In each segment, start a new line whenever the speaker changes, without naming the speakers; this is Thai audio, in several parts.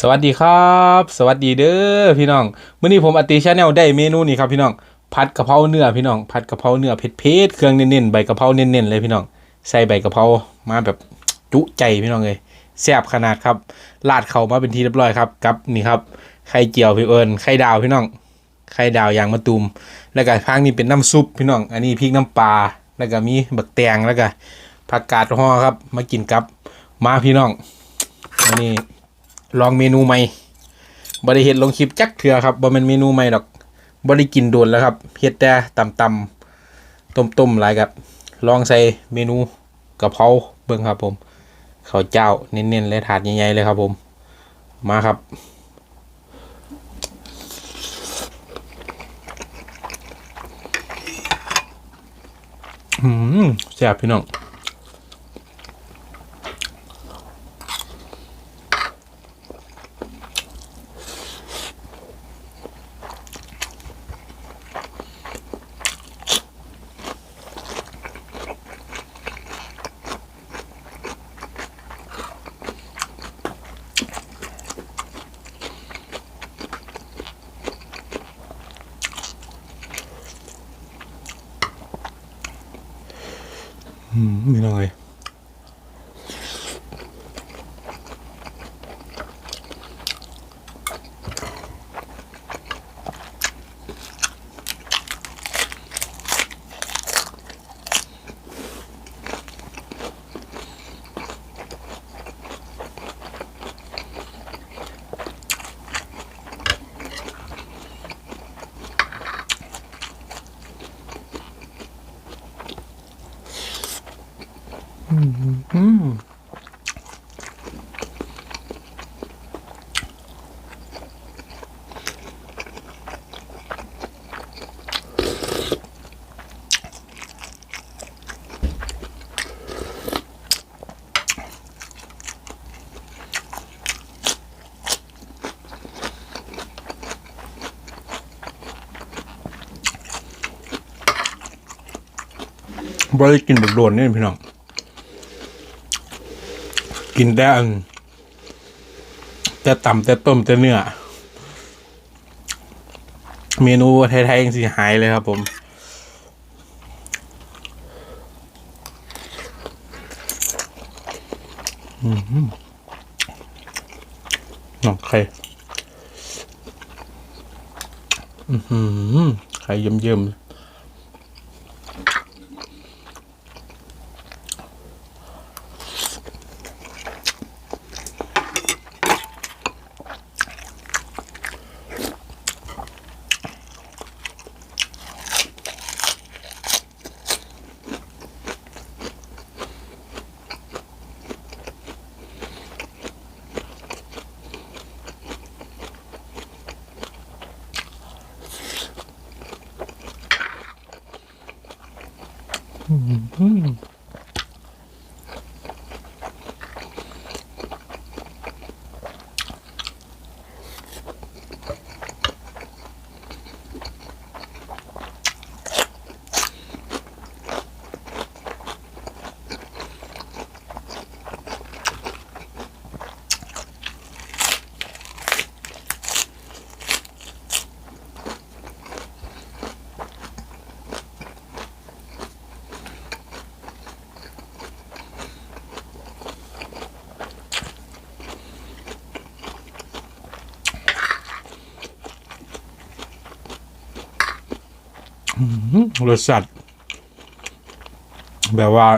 สวัสดีครับ สวัสดีเด้อพี่น้องมื้อนี้ผมอติชาแนลได้เมนูนี้ครับพี่น้องผัดกะเพราเนื้อพี่น้องผัดกะเพราเนื้อเผ็ดๆเครื่องเน้นๆใบกะเพราเน้นๆเลยพี่น้องใส่ใบกะเพรามาแบบจุใจพี่น้องเลยแซ่บขนาดครับลาดเข้ามาเป็นทีเรียบร้อยครับกับนี่ครับไข่เจียวพี่เอิญไข่ดาวพี่น้องไข่ดาวยางมะตูม แล้วก็พางนี้เป็นน้ำซุปพี่น้อง อันนี้พริกน้ำปลาแล้วก็มีบักแตงแล้วก็ผักกาดห่อครับ มากินกับมาพี่น้องอันนี้ ลองเมนูใหม่บริเฮ็ดลงคลิปจักเถื่อครับบ่แม่นเมนูใหม่ดอกบ่ได้กินโดนแล้วครับเฮ็ดแต่ตำตำๆต้มๆหลายครับ ลองใส่เมนูกะเพราเบิ่งครับผมข้าวเจ้าเน้นๆเลยถาดใหญ่ๆเลยครับผม มาครับอืมแซ่บพี่น้อง บริกินแบักโดนนี่พี่น้อง กินแต่อันแต่ต่ำแต่ต้มแต่เนื้อ เมนูไทยๆยังสิหายเลยครับผมอืมน้องไข่ไข่เยิ้มๆ 嗯嗯嗯。 รสชาติแบบว่า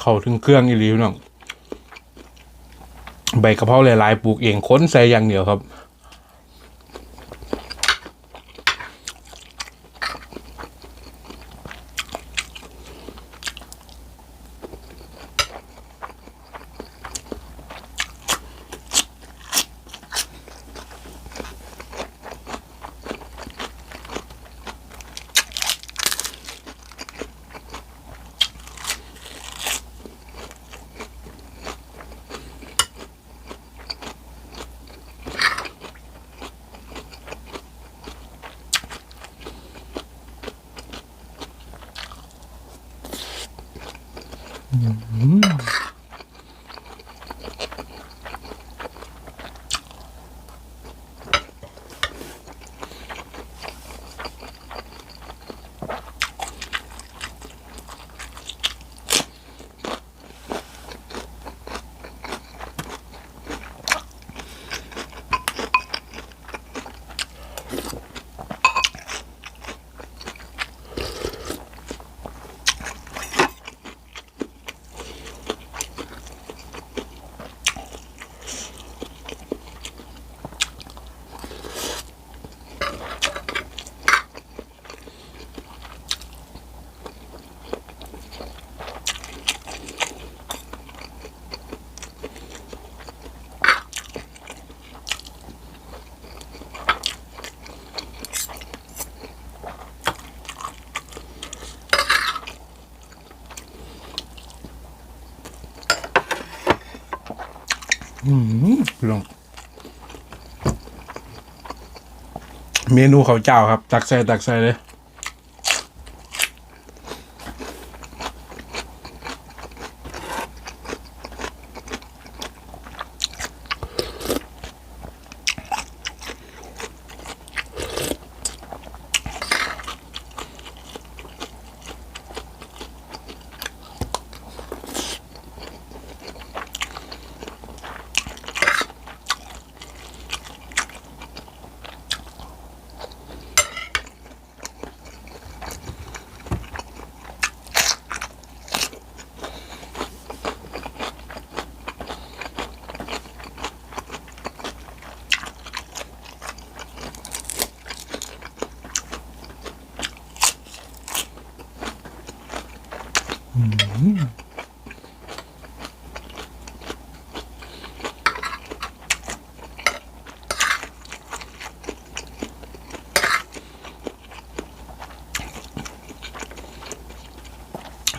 เข้าถึงเครื่องอีหลีน้องใบกระเพราหลายๆปลูกเองค้นใส่อย่างเดียวครับ 음. อืมพี่น้องเมนูข้าวเจ้าครับ ตักใส่ตักใส่เลย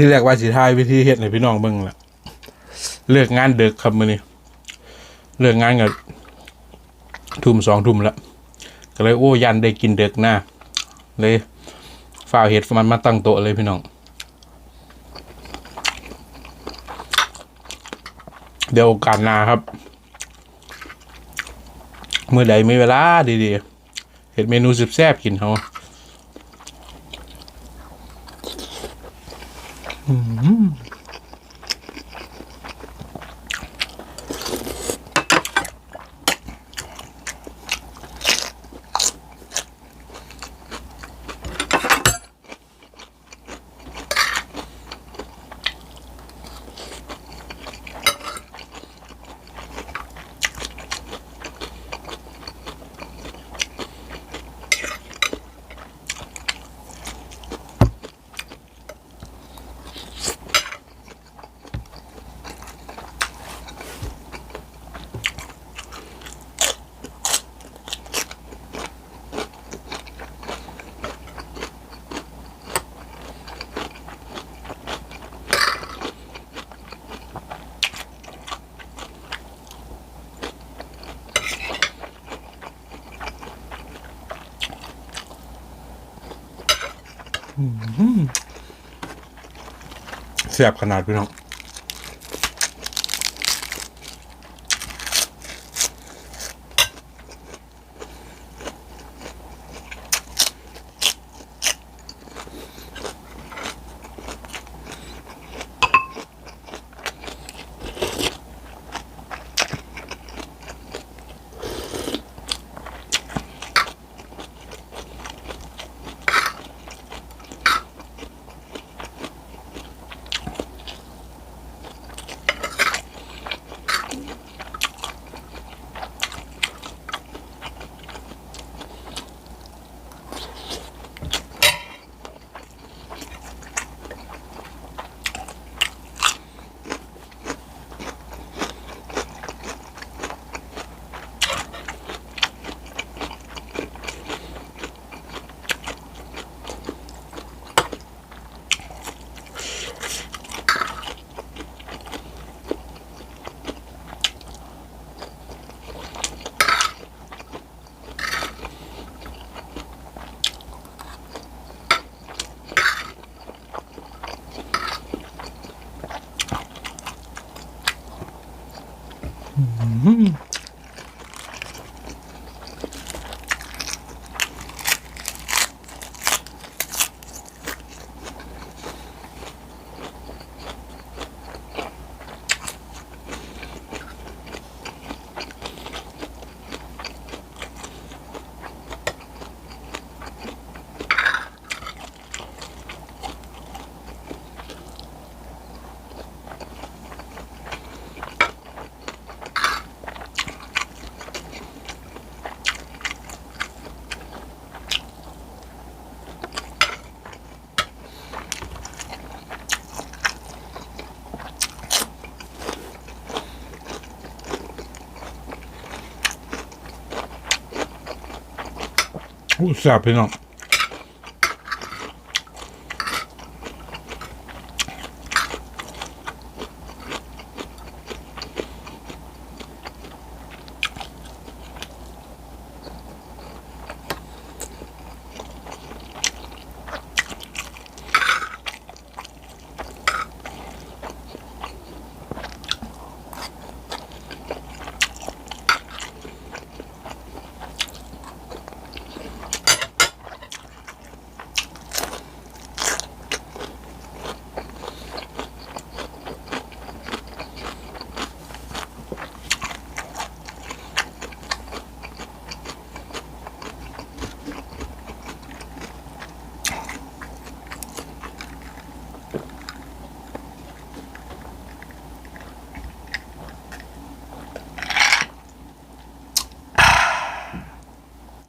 ที่แรกว่าสิทายวิธีเฮ็ดให้พี่น้องเบิ่งล่ะเลิกงานดึกครับมื้อนี้เลิกงานกับทุ่มสองทุ่มแล้วก็เลยโอ้ยันได้กินดึกหน้าเลยฝ่าวเฮ็ดมันมาตั้งโต๊ะเลยพี่น้อง เดี๋ยวโอกาสหน้าครับ เมื่อใดมีเวลาดีๆเห็ดเมนูสุดแซ่บกินเขา อื แซ่บขนาดพี่น้อง อืม อู้แซ่บพี่น้อง